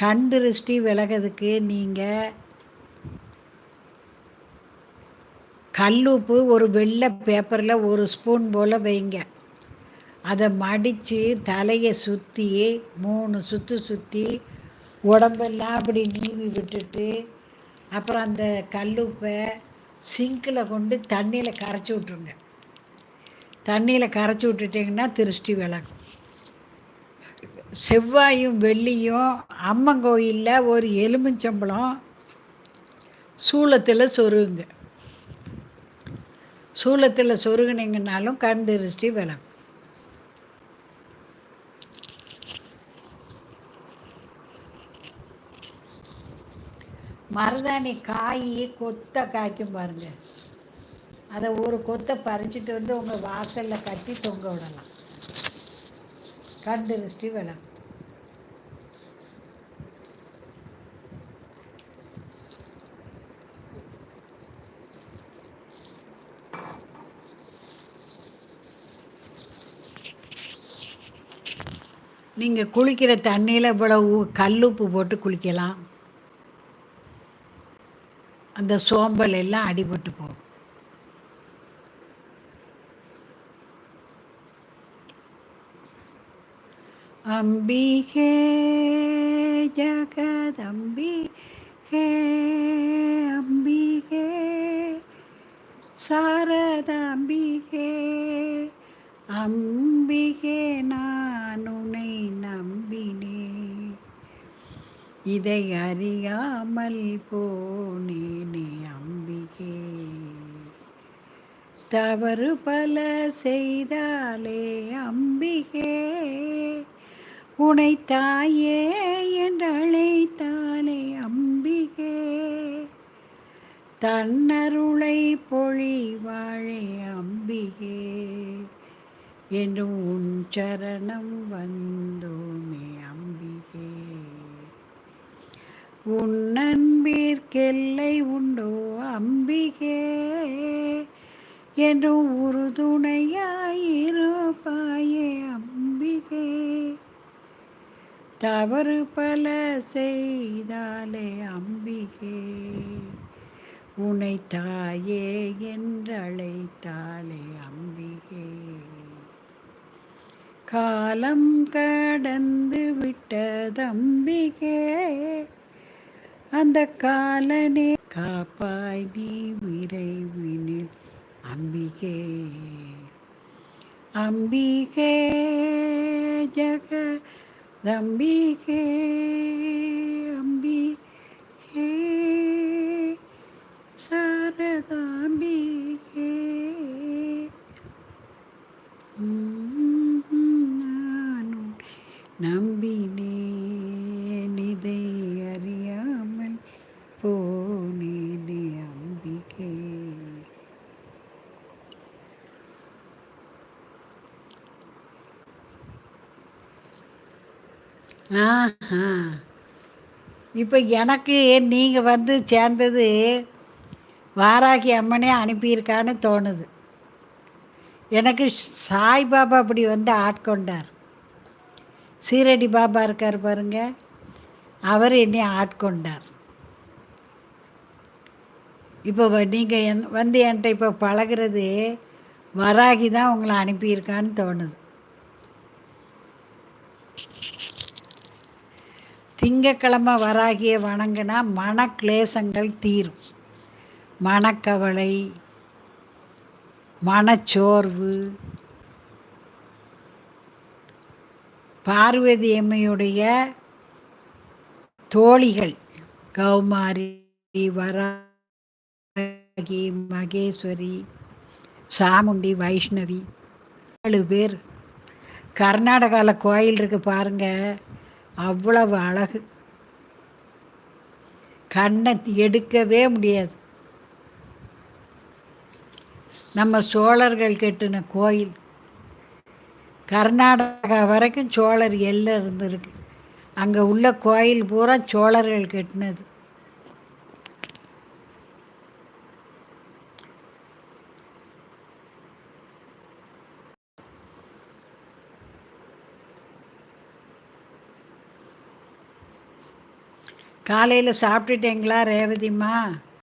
கண் திருஷ்டி விலகிறதுக்கு நீங்கள் கல்லுப்பு ஒரு வெள்ளை பேப்பரில் ஒரு ஸ்பூன் போல் வைங்க. அதை மடித்து தலையை சுற்றி மூணு சுற்று சுற்றி உடம்பெல்லாம் அப்படி நீவி விட்டுட்டு அப்புறம் அந்த கல்லுப்பை சிங்கில் கொண்டு தண்ணியில் கரைச்சி விட்ருங்க தண்ணியில் கரைச்சி விட்டுட்டிங்கன்னா திருஷ்டி விலகும். செவ்வாயும் வெள்ளியும் அம்மன் கோயிலில் ஒரு எலுமிச்சம்பழம் சூளத்தில் சொருகுங்க. சூளத்தில் சொருகுனீங்கனாலும் கண் திருஷ்டி விளக்கும் மருதாணி காய் கொத்த காய்க்கும் பாருங்க. அதை ஒரு கொத்தை பறிச்சிட்டு வந்து உங்கள் வாசலில் கட்டி தொங்க விடலாம். கண் திருஷ்டி விலகும் நீங்கள் குளிக்கிற தண்ணியில் இவ்வளவு கல்லுப்பு போட்டு குளிக்கலாம். அந்த சோம்பல் எல்லாம் அடிபட்டு போகும். அம்பிகே ஜகதம்பிகே அம்பிகே சாரதாம்பிகே அம்பிகே நான் உன்னை நம்பினேன் இதை அறியாமல் போனேனே அம்பிகே. தவறு பல செய்தாலே அம்பிகே. உனை தாயே என்றழைத்தாலே அம்பிகே. தன்னருளை பொழிவாழே அம்பிகே. என்றும் உன் சரணம் வந்தோமே அம்பிகே. உன் அன்பிற்கெல்லை உண்டோ அம்பிகே. என்றும் உறுதுணையாயிருப்பாயே அம்பிகே. தவறு பல செய்தாலே அம்பிகே. உனை தாயே என்றழைத்தாலே அம்பிகே. காலம் கடந்து விட்டதம்பிகே. அந்த காலனே காப்பாய் நீ விரைவினில் அம்பிகே. அம்பிகே ஜக தம்பிகே அம்பிகே சாரதாம்பிகே நானும் நம்பினேன் இதை அறியாமல் போனேனே அம்பிகே ஆஹா. இப்போ எனக்கு நீங்கள் வந்து சேர்ந்தது வாராகி அம்மனே அனுப்பியிருக்கான்னு தோணுது. எனக்கு சாய்பாபா அப்படி வந்து ஆட்கொண்டார் சீரடி பாபா இருக்கார் பாருங்க. அவர் என்னை ஆட்கொண்டார் இப்போ நீங்கள் என் வந்து என்கிட்ட இப்போ பழகிறது வராகி தான் உங்களை அனுப்பியிருக்கான்னு தோணுது. திங்கக்கிழமை வராகிய வணங்கினா மன கிளேசங்கள் தீரும். மனக்கவலை மனச்சோர்வு. பார்வதி அம்மையுடைய தோழிகள் கௌமாரி வராகி மகேஸ்வரி சாமுண்டி வைஷ்ணவி ஏழு பேர். கர்நாடகாவில் கோயில் இருக்கு பாருங்கள் அவ்வளவு அழகு. கண்ணை எடுக்கவே முடியாது. நம்ம சோழர்கள் கட்டின கோயில். கர்நாடகா வரைக்கும் சோழர் எல்லை இருந்திருக்கு. அங்கே உள்ள கோயில் பூரா சோழர்கள் கட்டினது. காலையில் சாப்பிட்டுட்டீங்களா ரேவதிம்மா?